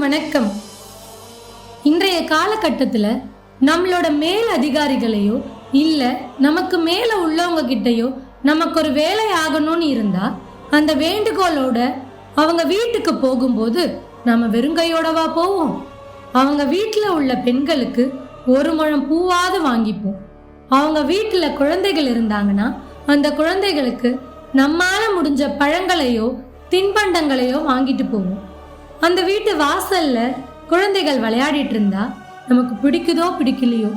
வணக்கம். இன்றைய காலகட்டத்தில் நம்மளோட மேல் அதிகாரிகளையோ இல்லை நமக்கு மேலே உள்ளவங்க கிட்டயோ நமக்கு ஒரு வேலை ஆகணும்னு இருந்தா அந்த வேண்டுகோளோட அவங்க வீட்டுக்கு போகும்போது நம்ம வெறுங்கையோடவா போவோம். அவங்க வீட்டில் உள்ள பெண்களுக்கு ஒரு முழம் பூவாவது வாங்கிப்போம். அவங்க வீட்டில் குழந்தைகள் இருந்தாங்கன்னா அந்த குழந்தைகளுக்கு நம்மால் முடிஞ்ச பழங்களையோ தின்பண்டங்களையோ வாங்கிட்டு போவோம். அந்த வீட்டு வாசல்ல குழந்தைகள் விளையாடிட்டு இருந்தா நமக்கு பிடிக்குதோ பிடிக்கலையோ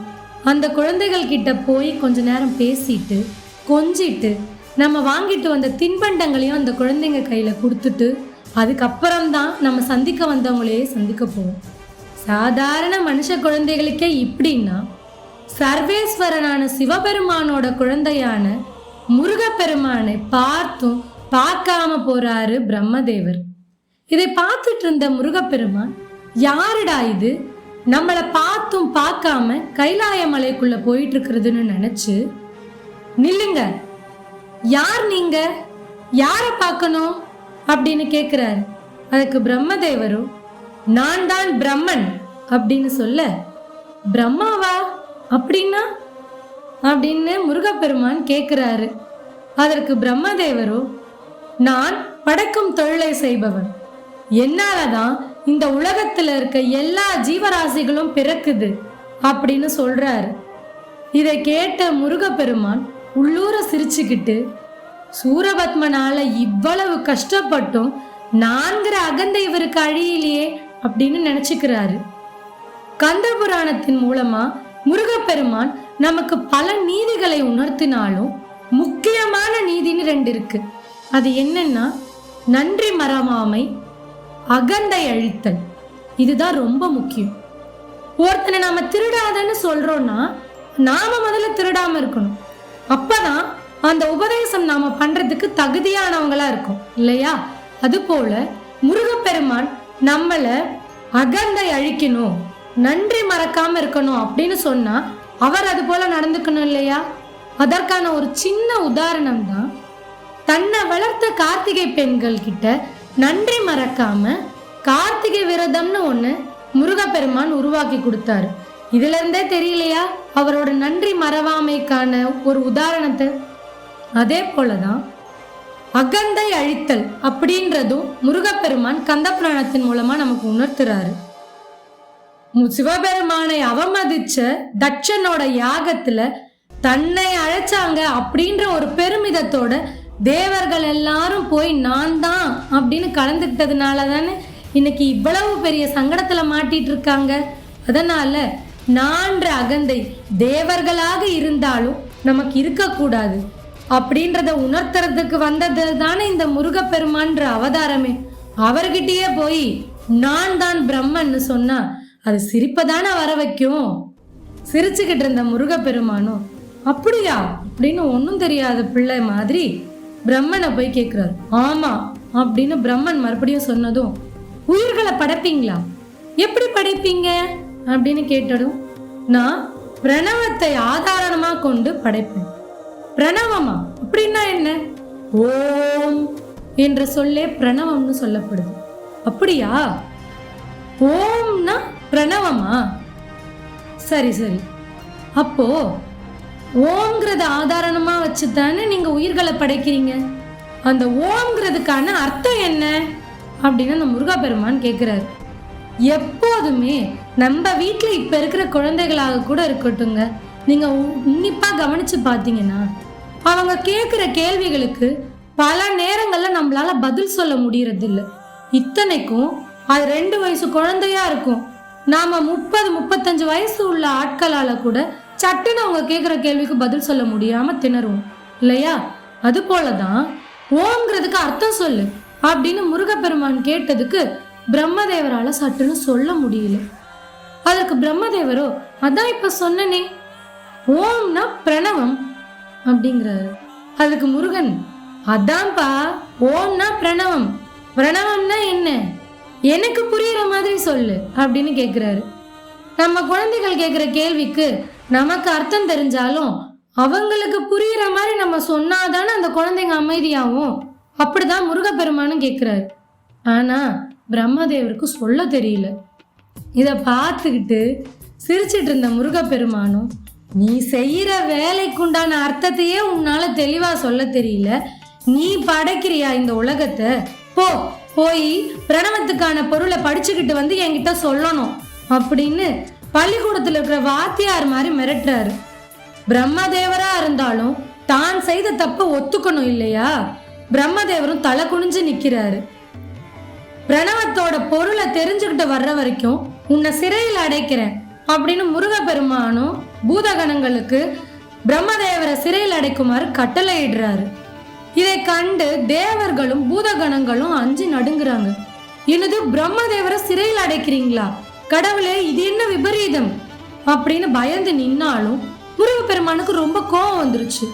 அந்த குழந்தைகள் கிட்ட போய் கொஞ்ச நேரம் பேசிட்டு கொஞ்சிட்டு நம்ம வாங்கிட்டு வந்த தின்பண்டங்களையும் அந்த குழந்தைங்க கையில கொடுத்துட்டு அதுக்கப்புறம்தான் நம்ம சந்திக்க வந்தவங்களையே சந்திக்க போவோம். சாதாரண மனுஷ குழந்தைகளுக்கே இப்படின்னா சர்வேஸ்வரனான சிவபெருமானோட குழந்தையான முருகப்பெருமானை பார்த்தும் பார்க்காம போறாரு பிரம்மதேவர். இதை பார்த்துட்டு இருந்த முருகப்பெருமான் யாருடா இது? நம்மளை பார்த்தும் பார்க்காம கைலாய மலைக்குள்ள போயிட்டு இருக்கிறதுன்னு நினைச்சு நில்லுங்க. யார் நீங்க? யாரை பார்க்கணும்? அப்படின்னு கேக்குறாரு. அதுக்கு பிரம்மதேவரும் நான் தான் பிரம்மன் அப்படின்னு சொல்ல பிரம்மாவா? அப்படின்னா? அப்படின்னு முருகப்பெருமான் கேட்குறாரு அதற்கு பிரம்மதேவரோ நான் படைக்கும் தொழிலை செய்பவன். என்னால தான் இந்த உலகத்துல இருக்க எல்லா ஜீவராசிகளும் பிறக்குது அப்படின்னு சொல்றாரு. இதை கேட்ட முருகப்பெருமான் உள்ளூர சிரிச்சுக்கிட்டு சூரபத்மனால இவ்வளவு கஷ்டப்பட்டும் நான்கிற அகந்தை இவருக்கு அழியிலையே அப்படின்னு நினைச்சுக்கிறாரு. கந்த புராணத்தின் மூலமா முருகப்பெருமான் நமக்கு பல நீதிகளை உணர்த்தினாலும் முக்கியமான நீதின்னு ரெண்டு இருக்கு. அது என்னன்னா நன்றி மறவாமை அகந்தை அழித்தல். இதுதான் ரொம்ப முக்கியம். ஒருத்தனை நாம திருடாதன்னு சொல்றோம்னா நாம முதல்ல திருடாம இருக்கணும். அப்பதான் அந்த உபதேசம் நாம பண்றதுக்கு தகுதியானவங்களா இருக்கும். இல்லையா? அது போல முருகப்பெருமான் நம்மள அகந்தை அழிக்கணும் நன்றி மறக்காம இருக்கணும் அப்படின்னு சொன்னா அவர் அது போல நடந்துக்கணும் இல்லையா? அதற்கான ஒரு சின்ன உதாரணம் தான் தன்னை வளர்த்த கார்த்திகை பெண்கள் கிட்ட நன்றி மறக்காம கார்த்திகை விரதம்னு ஒன்று முருகப்பெருமான் உருவாக்கி கொடுத்தாரு. இதுல இருந்தே தெரியலையா? அவரோட நன்றி மறவாமைக்கான ஒரு உதாரணத்தை? அதே போலதான் அகந்தை அழித்தல் அப்படின்றதும் முருகப்பெருமான் கந்தபுராணத்தின் மூலமா நமக்கு உணர்த்துறாரு. சிவபெருமானை அவமதிச்ச தட்சனோட யாகத்துல தன்னை அழைச்சாங்க அப்படின்ற ஒரு பெருமிதத்தோட தேவர்கள் எல்லாரும் போய் நான் தான் அப்படின்னு கலந்துக்கிட்டதுனால தானே இன்னைக்கு இவ்வளவு பெரிய சங்கடத்தில் மாட்டிட்டு இருக்காங்க அதனால நான்ற அகந்தை தேவர்களாக இருந்தாலும் நமக்கு இருக்கக்கூடாது. அப்படின்றத உணர்த்துறதுக்கு வந்தது தானே இந்த முருகப்பெருமான்ற அவதாரமே. அவர்கிட்டயே போய் நான் தான் பிரம்மன்னு சொன்னா அது சிரிப்பை தானே வர வைக்கும்? சிரிச்சுக்கிட்டு இருந்த முருகப்பெருமானும் அப்படியா? அப்படின்னு ஒன்றும் தெரியாத பிள்ளை மாதிரி பிரம்மனை போய் கேட்குறாரு ஆமா அப்படின்னு பிரம்மன் மறுபடியும் சொன்னதும் உயிர்களை படைப்பீங்களா? எப்படி படைப்பீங்க? அப்படின்னு கேட்டதும் நான் பிரணவத்தை ஆதாரமாக கொண்டு படைப்பேன். பிரணவமா? அப்படின்னா என்ன? ஓம் என்ற சொல்லே பிரணவம்னு சொல்லப்படுது. அப்படியா? ஓம்னா பிரணவமா? சரி சரி. அப்போ ஓம்ங்கிறத ஆதாரணமாக வச்சு தானே நீங்கள் உயிர்களை படைக்கிறீங்க? அந்த ஓம்ங்கிறதுக்கான அர்த்தம் என்ன? அப்படின்னு அந்த முருகப்பெருமான் கேட்குறாரு எப்போதுமே நம்ம வீட்டில் இப்போ இருக்கிற குழந்தைகளாக கூட இருக்கட்டுங்க நீங்கள் உன்னிப்பாக கவனித்து பார்த்தீங்கன்னா அவங்க கேட்குற கேள்விகளுக்கு பல நேரங்களில் நம்மளால் பதில் சொல்ல முடியறதில்ல. இத்தனைக்கும் அது ரெண்டு வயசு குழந்தையா இருக்கும். நாம் முப்பது முப்பத்தஞ்சு வயசு உள்ள ஆட்களால் கூட சட்டுன்னு அவங்க கேட்குற கேள்விக்கு பதில் சொல்ல முடியாமல் திணறுவோம். இல்லையா? அது போலதான் ஓங்கிறதுக்கு அர்த்தம் சொல்லு அப்படின்னு முருகப்பெருமான் கேட்டதுக்கு பிரம்மதேவரால் சட்டுன்னு சொல்ல முடியல. அதற்கு பிரம்மதேவரோ அதான் இப்போ சொன்னனே ஓம்னா பிரணவம் அப்படிங்கிறாரு. அதுக்கு முருகன் அதான்ப்பா ஓம்னா பிரணவம். பிரணவம்னா என்ன? எனக்கு புரியுற மாதிரி சொல்லு அப்படின்னு கேட்குறாரு நம்ம குழந்தைகள் கேட்குற கேள்விக்கு நமக்கு அர்த்தம் தெரிஞ்சாலும் அவங்களுக்கு புரியுற மாதிரி நம்ம சொன்னாதானே அந்த குழந்தைங்க அமைதியாகும். அப்படிதான் முருகப்பெருமானும் கேட்குறாரு ஆனா பிரம்மதேவருக்கு சொல்ல தெரியல. இதை பார்த்துக்கிட்டு சிரிச்சிட்டு இருந்த முருகப்பெருமானும் நீ செய்கிற வேலைக்குண்டான அர்த்தத்தையே உன்னால தெளிவா சொல்ல தெரியல. நீ படைக்கிறியா இந்த உலகத்தை? போ போய் பிரணவத்துக்கான பொருளை படிச்சுக்கிட்டு வந்து என்கிட்ட சொல்லணும். அப்படின்னு பள்ளிக்கூடத்தில் இருக்கிற வாத்தியார் மாதிரி மிரட்டுறாரு. பிரம்மதேவரா இருந்தாலும் தான் செய்த தப்ப ஒத்துக்கணும் இல்லையா? பிரம்மதேவரும் தலை குனிஞ்சு நிக்கிறாரு. பிரணவத்தோட பொருளை தெரிஞ்சுக்கிட்டு வர்ற வரைக்கும் உன்னை சிறையில் அடைக்கிறேன் அப்படின்னு முருகப்பெருமானும் பூதகணங்களுக்கு பிரம்மதேவரை சிறையில் அடைக்குமாறு கட்டளையிடுறாரு. இதை கண்டு தேவர்களும் பூதகணங்களும் அஞ்சு நடுங்குறாங்க. என்னது பிரம்மதேவரை சிறையில் அடைக்கிறீங்களா? கடவுளே இது என்ன விபரீதம்? அப்படின்னு பயந்து நின்னாலும் முருகப்பெருமானுக்கு ரொம்ப கோவம் வந்துருச்சு.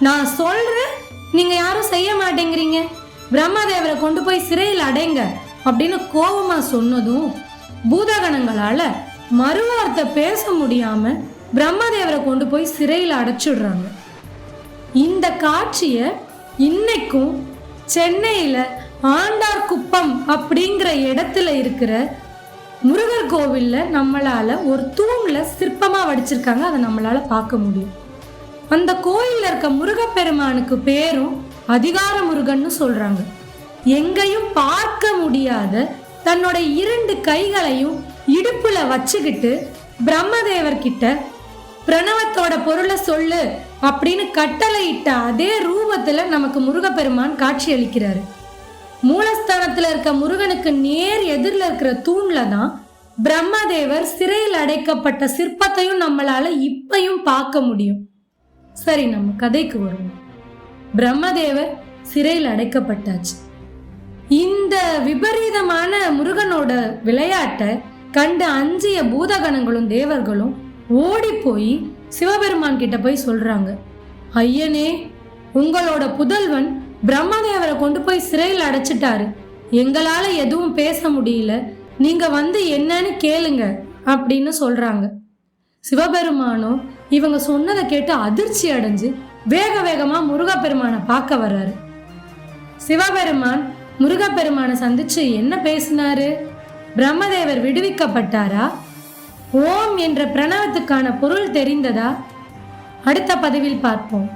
நான் சொல்றேன் நீங்க யாரும் செய்ய மாட்டேங்கிறீங்க. பிரம்மதேவரை கொண்டு போய் சிறையில் அடைங்க அப்படின்னு கோபமா சொன்னதும் பூதகணங்களால மறுவார்த்தை பேச முடியாம பிரம்மதேவரை கொண்டு போய் சிறையில் அடைச்சிடுறாங்க. இந்த காட்சிய இன்னைக்கும் சென்னையில ஆண்டார் குப்பம் அப்படிங்கிற இடத்துல இருக்கிற முருகர் கோவிலில் நம்மளால் ஒரு தூணில் சிற்பமாக வடிச்சிருக்காங்க. அதை நம்மளால் பார்க்க முடியும். அந்த கோயிலில் இருக்க முருகப்பெருமானுக்கு பேரும் அதிகார முருகன்னு சொல்கிறாங்க எங்கேயும் பார்க்க முடியாத தன்னோட இரண்டு கைகளையும் இடுப்புல வச்சுக்கிட்டு பிரம்மதேவர்கிட்ட பிரணவத்தோட பொருளை சொல்லு அப்படின்னு கட்டளையிட்ட அதே ரூபத்துல நமக்கு முருகப்பெருமான் காட்சி அளிக்கிறாரு மூலஸ்தானத்தில் இருக்க முருகனுக்கு நேர் எதிரில் இருக்கிற தூண்ல தான் பிரம்மதேவர் சிறையில் அடைக்கப்பட்ட சிற்பத்தையும் நம்மளால இப்பையும் பார்க்க முடியும். சரி நம்ம கதைக்கு வருவோம். பிரம்மதேவர் சிறையில் அடைக்கப்பட்டாச்சு. இந்த விபரீதமான முருகனோட விளையாட்டை கண்டு அஞ்சிய பூதகணங்களும் தேவர்களும் ஓடி போய் சிவபெருமான் கிட்ட போய் சொல்றாங்க ஐயனே உங்களோட புதல்வன் பிரம்மதேவரை கொண்டு போய் சிறையில் அடைச்சிட்டாரு. எங்களால எதுவும் பேச முடியல. நீங்க வந்து என்னன்னு கேளுங்க அப்படின்னு சொல்றாங்க. சிவபெருமானும் இவங்க சொன்னதை கேட்டு அதிர்ச்சி அடைஞ்சு வேக வேகமா முருகப்பெருமானை பார்க்க வர்றாரு. சிவபெருமான் முருகப்பெருமானை சந்திச்சு என்ன பேசினாரு? பிரம்மதேவர் விடுவிக்கப்பட்டாரா? ஓம் என்ற பிரணவத்துக்கான பொருள் தெரிந்ததா? அடுத்த பதிவில் பார்ப்போம்.